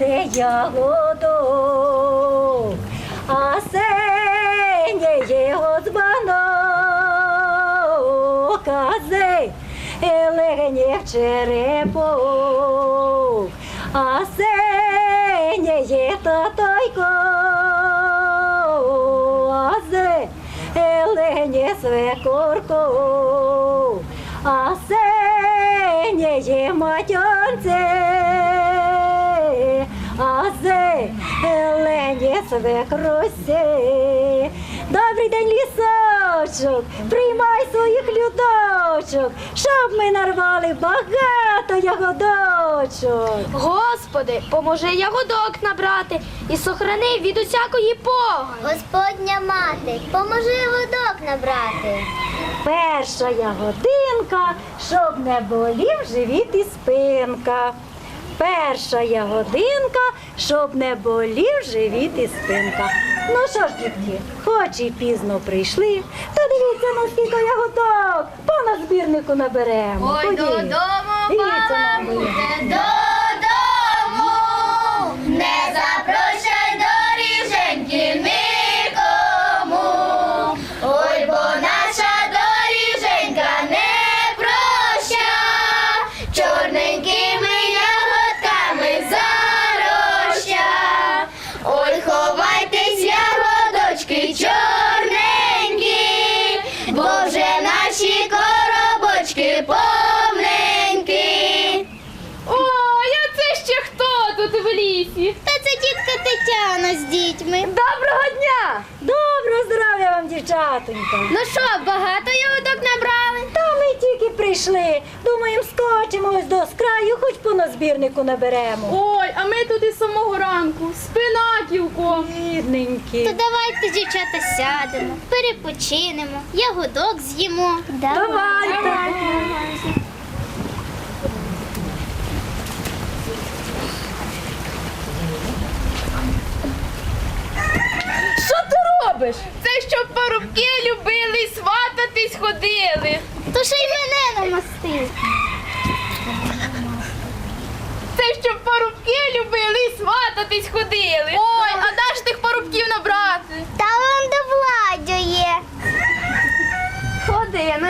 те ягодок, а сеня його збанок, а зе легене в черепок, а сеня є татайко, а зе легене свекорко, а сеня є матянце, зе легене свекросе. Добрий день, лісочок, приймай своїх людочок, щоб ми нарвали багато ягодочок. Господи, поможи ягодок набрати і сохрани від усякої погані. Господня мати, поможи годок набрати. Перша ягодинка, щоб не болів живіт і спинка. Перша ягодинка, щоб не болів живіт і спинка. Ну що ж, дітки, хоч і пізно прийшли, то дивіться, на скільки ягодок по на збірнику наберемо. Ой, Ходіть. додому, Дивіться на баба, коробочки повненькі. Ой, а це ще хто тут в лісі? Та це тітка Тетяна з дітьми. Доброго дня! Доброго здоров'я вам, дівчатонька! Ну що, багато ягодок набрали? Та ми тільки прийшли. Думаємо, скочимо ось до скраю, хоч по назбірнику наберемо. Ой, а ми тут із самого ранку, спина кілком. Бідненькі. То давайте, дівчата, сядемо, перепочинемо, ягодок з'їмо. Давайте. Що ти робиш? Це щоб парубки любили свататись ходили. То ще й мене намастив. Це щоб парубки любили свататись ходили. Ой, а де ж тих парубків набрати? Та он до владю є.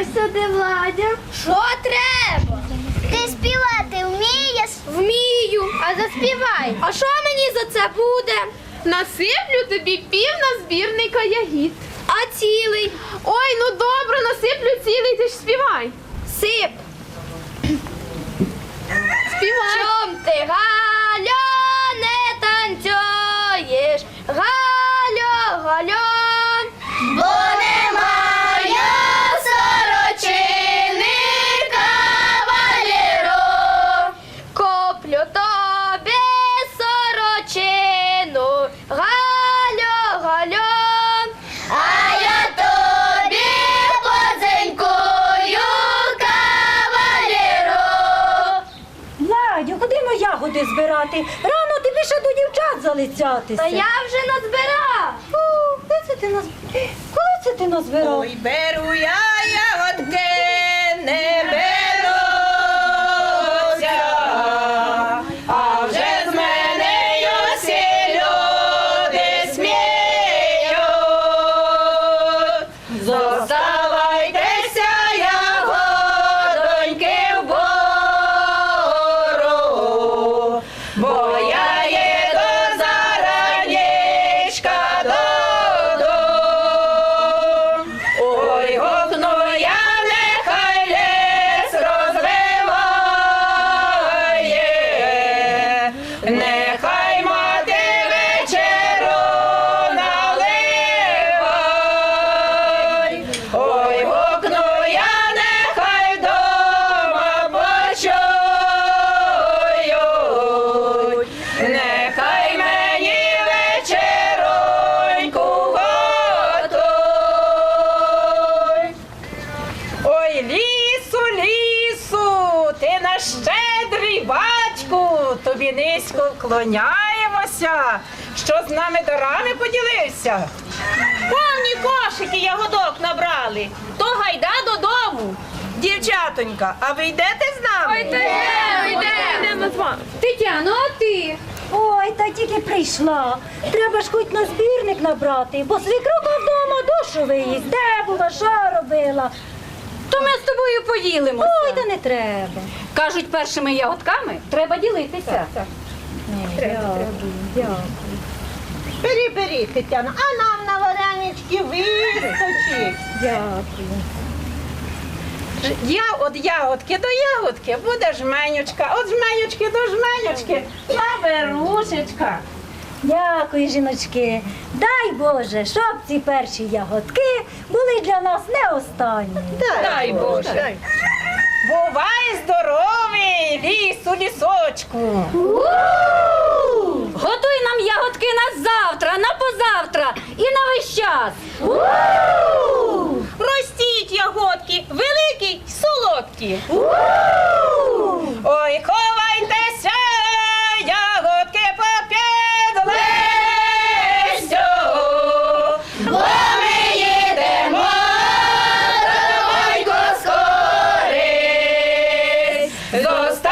Ну сюди, Владю. Що треба? Ти співати вмієш? Вмію. А заспівай. А що мені за це буде? Насиплю тобі пів на збірника ягід. А цілий? Ой, ну добре, насиплю цілий, ти ж співай. Сип. Співай. Чом ти, Галю, збирати? Рано тобі ще до дівчат залицятися. Та я вже назбирав. О, де це ти назбирав? Коли це ти назбирав? Ой, беру я ягодки, щедрий батьку, тобі низько вклоняємося, що з нами дарами поділився. Повні кошики ягодок набрали, то гайда додому. Дівчатонька, а ви йдете з нами? Йдемо з вами. Тетяно, а ти? Ой, та тільки прийшла. Треба ж хоч на збірник набрати, бо свікруха вдома душу виїсть. Де була, що робила? То ми з тобою поділимося. Ой, та не треба. Кажуть, першими ягодками треба ділитися. Дякую, дякую. Бери, бери, Тетяна, а нам на варенички вистачить. Дякую. Я от ягодки до ягодки буде жменючка, от жменючки до жменючки, наверушечка. Дякую, жіночки. Дай Боже, щоб ці перші ягодки були для нас не останні. Дай Боже. Бувай здоровий, ліс у лісочку. Готуй нам ягодки на завтра, на позавтра і на весь час. Ростіть ягодки, великі й солодкі. Zostań